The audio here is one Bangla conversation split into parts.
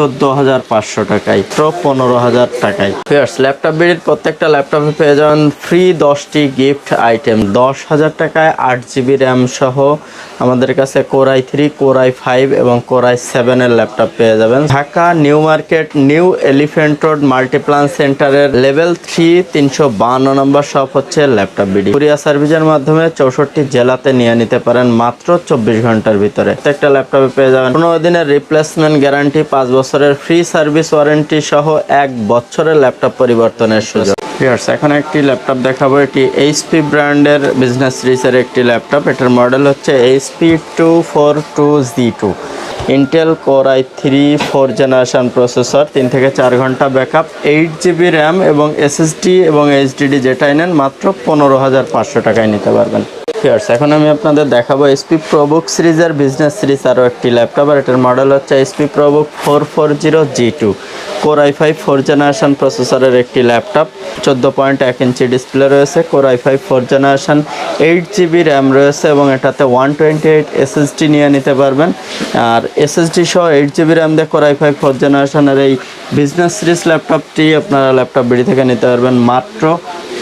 চোদ্দ হাজার পাঁচশো টাকায়, মাত্র পনেরো হাজার টাকায়। ল্যাপটপ বিডির প্রত্যেকটা ল্যাপটপে পেয়ে যাবেন ফ্রি দশটি গিফট আইটেম দশ হাজার টাকায় আট জিবি র্যাম সহ আমাদের কাছে থ্রি ফাইভ এবং সেভেনের ল্যাপটপ পেয়ে যাবেন। Dhaka New Market New Elephant Road Multiplan সেন্টারের লেভেল থ্রি তিনশো বান্ন নম্বর শপ হচ্ছে ল্যাপটপ বিডি। কুরিয়া সার্ভিসের মাধ্যমে চৌষট্টি জেলাতে নিয়ে নিতে পারেন মাত্র চব্বিশ ঘণ্টার ভিতরে। প্রত্যেকটা ল্যাপটপে পেয়ে যাবেন। পনেরো দিনের রিপ্লেসমেন্ট গ্যারান্টি পাঁচ বছরের ফ্রি সার্ভিস ওয়ারেন্টি সহ এক বছরের ল্যাপটপ পরিবর্তনের সুযোগ। Viewers, এখন একটি ল্যাপটপ দেখাবো। এটি এইচপি ব্র্যান্ডের বিজনেস সিরিজের একটি ল্যাপটপ। এটার মডেল হচ্ছে HP two four two G two. Intel core i three four generation processor তিন থেকে চার ঘণ্টা ব্যাকআপ এইট জিবি র্যাম এবং এসএসডি এবং এইচডিডি যেটাই নেন মাত্র পনেরো হাজার পাঁচশো টাকায় নিতে পারবেন। Viewers, এখন আমি আপনাদের দেখাবো এইচপি প্রোবুক সিরিজের বিজনেস সিরিজ আরও একটি ল্যাপটপ আর এটার মডেল হচ্ছে HP ProBook four four zero G two core i five four generation প্রসেসরের একটি ল্যাপটপ চোদ্দ পয়েন্ট এক ইঞ্চি ডিসপ্লে রয়েছে core i five four generation eight GB RAM রয়েছে এবং এটাতে ওয়ান টোয়েন্টি এইট এসএসডি নিয়ে নিতে পারবেন। আর এসএসডি সহ এইট জিবি র্যাম দিয়ে কোর আই ফাইভ ফোর জেনারেশনের এই বিজনেস সিরিজ ল্যাপটপটি আপনারা ল্যাপটপ বিডি থেকে নিতে পারবেন মাত্র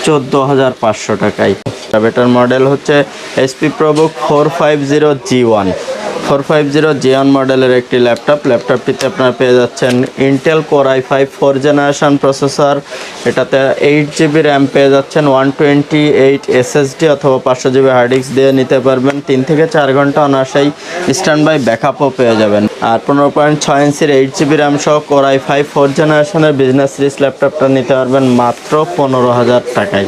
চোদ্দ হাজার পাঁচশো টাকায়। এটার মডেল হচ্ছে SP ProBook four five zero G one four five zero G one মডেলের একটি ল্যাপটপ ল্যাপটপটিতে আপনারা পেয়ে যাচ্ছেন Intel core i five four generation processor এটাতে এইট জিবি র্যাম পেয়ে যাচ্ছেন ওয়ান টোয়েন্টি এইট এসএসডি অথবা পাঁচশো জিবি হার্ড ডিস্ক দিয়ে নিতে পারবেন। তিন থেকে চার ঘণ্টা অনায়াসেই স্ট্যান্ড বাই ব্যাকআপও পেয়ে যাবেন। আর পনেরো পয়েন্ট ছয় ইঞ্চির এইট জিবি র্যাম সহ কোর আই ফাইভ ফোর জেনারেশনের বিজনেস সিরিজ ল্যাপটপটা নিতে পারবেন মাত্র পনেরো হাজার টাকায়।